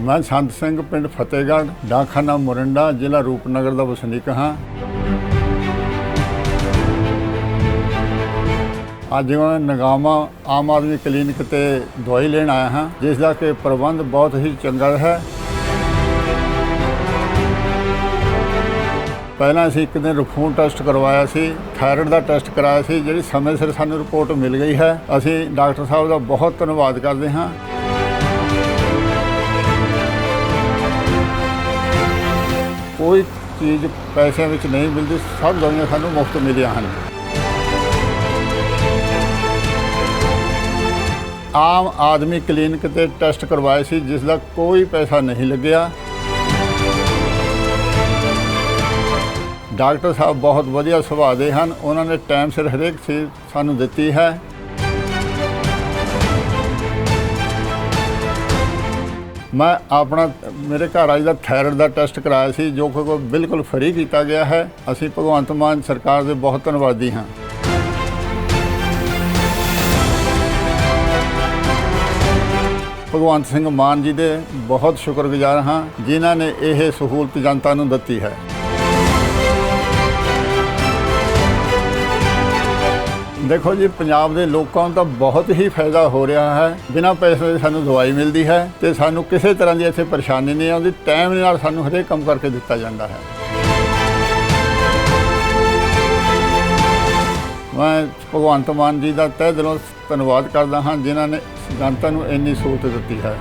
ਮੈਂ ਸੰਤ ਸਿੰਘ ਪਿੰਡ ਫਤਿਹਗੜ੍ਹ ਡਾਖਾਨਾ ਮੁਰਿੰਡਾ, ਜ਼ਿਲ੍ਹਾ ਰੂਪਨਗਰ ਦਾ ਵਸਨੀਕ ਹਾਂ। ਅੱਜ ਮੈਂ ਨਗਾਮਾ ਆਮ ਆਦਮੀ ਕਲੀਨਿਕ ਤੇ ਦਵਾਈ ਲੈਣ ਆਇਆ ਹਾਂ, ਜਿਸ ਦਾ ਕਿ ਪ੍ਰਬੰਧ ਬਹੁਤ ਹੀ ਚੰਗਾ ਹੈ। ਪਹਿਲਾਂ ਅਸੀਂ ਇੱਕ ਦਿਨ ਖੂਨ ਟੈਸਟ ਕਰਵਾਇਆ ਸੀ, ਥਾਇਰਾਇਡ ਦਾ ਟੈਸਟ ਕਰਾਇਆ ਸੀ, ਜਿਹੜੀ ਸਮੇਂ ਸਿਰ ਸਾਨੂੰ ਰਿਪੋਰਟ ਮਿਲ ਗਈ ਹੈ। ਅਸੀਂ ਡਾਕਟਰ ਸਾਹਿਬ ਦਾ ਬਹੁਤ ਧੰਨਵਾਦ ਕਰਦੇ ਹਾਂ। ਕੋਈ ਚੀਜ਼ ਪੈਸਿਆਂ ਵਿੱਚ ਨਹੀਂ ਮਿਲਦੀ, ਸਭ ਦਵਾਈਆਂ ਸਾਨੂੰ ਮੁਫਤ ਮਿਲੀਆਂ ਹਨ। ਆਮ ਆਦਮੀ ਕਲੀਨਿਕ ਤੇ ਟੈਸਟ ਕਰਵਾਏ ਸੀ, ਜਿਸ ਦਾ ਕੋਈ ਪੈਸਾ ਨਹੀਂ ਲੱਗਿਆ। ਡਾਕਟਰ ਸਾਹਿਬ ਬਹੁਤ ਵਧੀਆ ਸੁਭਾਅ ਦੇ ਹਨ, ਉਹਨਾਂ ਨੇ ਟਾਈਮ ਸਿਰ ਹਰੇਕ ਚੀਜ਼ ਸਾਨੂੰ ਦਿੱਤੀ ਹੈ। ਮੈਂ ਆਪਣਾ, ਮੇਰੇ ਘਰ ਆਈ ਦਾ ਥਾਇਰਾਇਡ ਦਾ ਟੈਸਟ ਕਰਾਇਆ ਸੀ, ਜੋ ਕਿ ਬਿਲਕੁਲ ਫਰੀ ਕੀਤਾ ਗਿਆ ਹੈ। ਅਸੀਂ ਭਗਵੰਤ ਮਾਨ ਸਰਕਾਰ ਦੇ ਬਹੁਤ ਧੰਨਵਾਦੀ ਹਾਂ। ਭਗਵੰਤ ਸਿੰਘ ਮਾਨ ਜੀ ਦੇ ਬਹੁਤ ਸ਼ੁਕਰਗੁਜ਼ਾਰ ਹਾਂ, ਜਿਨ੍ਹਾਂ ਨੇ ਇਹ ਸਹੂਲਤ ਜਨਤਾ ਨੂੰ ਦਿੱਤੀ ਹੈ। ਦੇਖੋ ਜੀ, ਪੰਜਾਬ ਦੇ ਲੋਕਾਂ ਨੂੰ ਤਾਂ ਬਹੁਤ ਹੀ ਫਾਇਦਾ ਹੋ ਰਿਹਾ ਹੈ। ਬਿਨਾਂ ਪੈਸੇ ਦੇ ਸਾਨੂੰ ਦਵਾਈ ਮਿਲਦੀ ਹੈ ਤੇ ਸਾਨੂੰ ਕਿਸੇ ਤਰ੍ਹਾਂ ਦੀ ਇੱਥੇ ਪਰੇਸ਼ਾਨੀ ਨਹੀਂ ਆਉਂਦੀ। ਟਾਈਮ ਨਾਲ ਸਾਨੂੰ ਹਰੇਕ ਕੰਮ ਕਰਕੇ ਦਿੱਤਾ ਜਾਂਦਾ ਹੈ। ਮੈਂ ਭਗਵੰਤ ਮਾਨ ਜੀ ਦਾ ਤਹਿ ਦਿਲੋਂ ਧੰਨਵਾਦ ਕਰਦਾ ਹਾਂ, ਜਿਨ੍ਹਾਂ ਨੇ ਜਨਤਾ ਨੂੰ ਇੰਨੀ ਸਹੂਲਤ ਦਿੱਤੀ ਹੈ।